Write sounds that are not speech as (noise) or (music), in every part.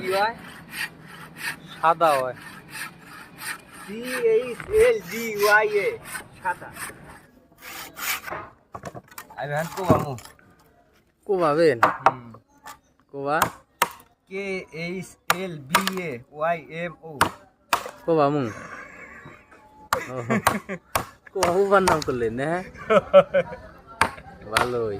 কি হয়? সাদা হয়। C H L D Y A সাদা। আমি হান কো বামু কোবাবেন কোবা? K H L B A Y M O কোবামু কোবা হুবার নাম করলেন না (laughs) ভালোই।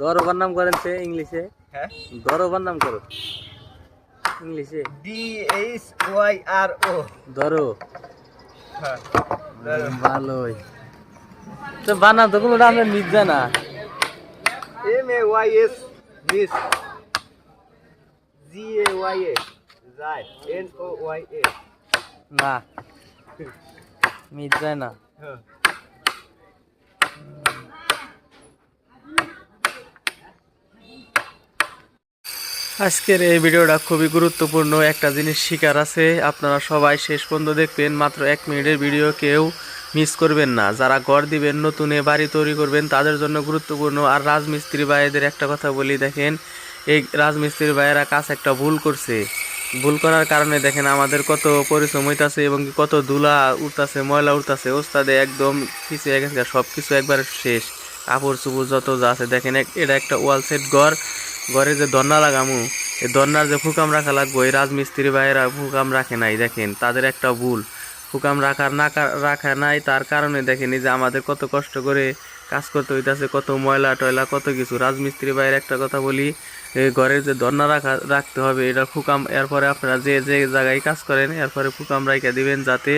দরবার নাম করেন সে ইংলিশে। হ্যাঁ? দরবার নাম করো ইংলিশে। D H Y R O ধরো। হ্যাঁ ভালোই। তো বানা তো কোনো আমরা মিট না। M A Y S Miss G A Y A যায়। এন ও ওয়াই এ না। যায় না। হ্যাঁ। আজকের এই ভিডিওটা খুবই গুরুত্বপূর্ণ। একটা জিনিস শিকার আছে, আপনারা সবাই শেষ পর্যন্ত দেখবেন, মাত্র এক মিনিটের ভিডিও কেউ মিস করবেন না। যারা ঘর দিবেন, নতুনে বাড়ি তৈরি করবেন, তাদের জন্য গুরুত্বপূর্ণ। আর রাজমিস্ত্রি ভাইদের একটা কথা বলি, দেখেন, এই রাজমিস্ত্রি ভাইয়েরা কাজ একটা ভুল করছে। ভুল করার কারণে দেখেন, আমাদের কত পরিশ্রম হইতাছে এবং কত ধুলা উঠতাছে ময়লা উঠতাছে ওস্তাদে একদম কিছু গেছে সব কিছু একবারে শেষ। কাপড় চুপড় যত যা আছে, দেখেন এটা একটা ওয়াল সেট ঘর। ঘরে যে দন্না লাগামু এই দন্নার যে ফুকাম রাখা লাগবো, এই রাজমিস্ত্রি ভাইয়েরা ফুকাম রাখে নাই, দেখেন, তাদের একটা ভুল। ফুকাম রাখার না রাখা নাই, তার কারণে দেখেন যে আমাদের কত কষ্ট করে কাজ করতে হইতাছে, কত ময়লা টয়লা, কত কিছু। রাজমিস্ত্রি ভাইয়ের একটা কথা বলি এই ঘরের যে দন্না রাখা, রাখতে হবে, এটা ফুকাম, এরপরে আপনারা যে যে জায়গায় কাজ করেন, এরপরে ফুকাম রাইখা দিবেন, যাতে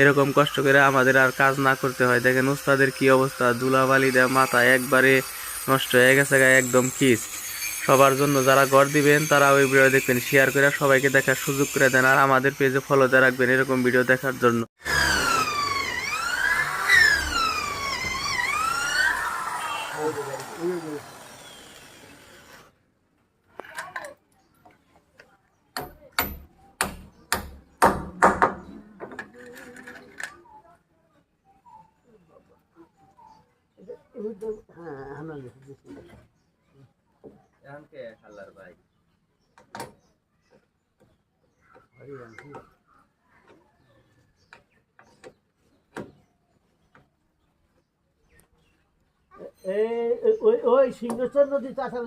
এরকম কষ্ট করে আমাদের আর কাজ না করতে হয়। দেখেন, উস্তাদের কি অবস্থা? ধুলাবালি দেয় মাথা একবারে নষ্ট হয়ে গেছে গায়ে একদম খিস। সবার জন্য যারা ঘর দিবেন তারা ওই ভিডিও দেখবেন শেয়ার করে সবাইকে দেখার সুযোগ করে দেন আর আমাদের পেজে ফলো দিয়ে রাখবেন এরকম ভিডিও দেখার জন্য এখন কে খাল্লার ভাই। এই ওই ওই সিংহেশ্বর নদী চাষা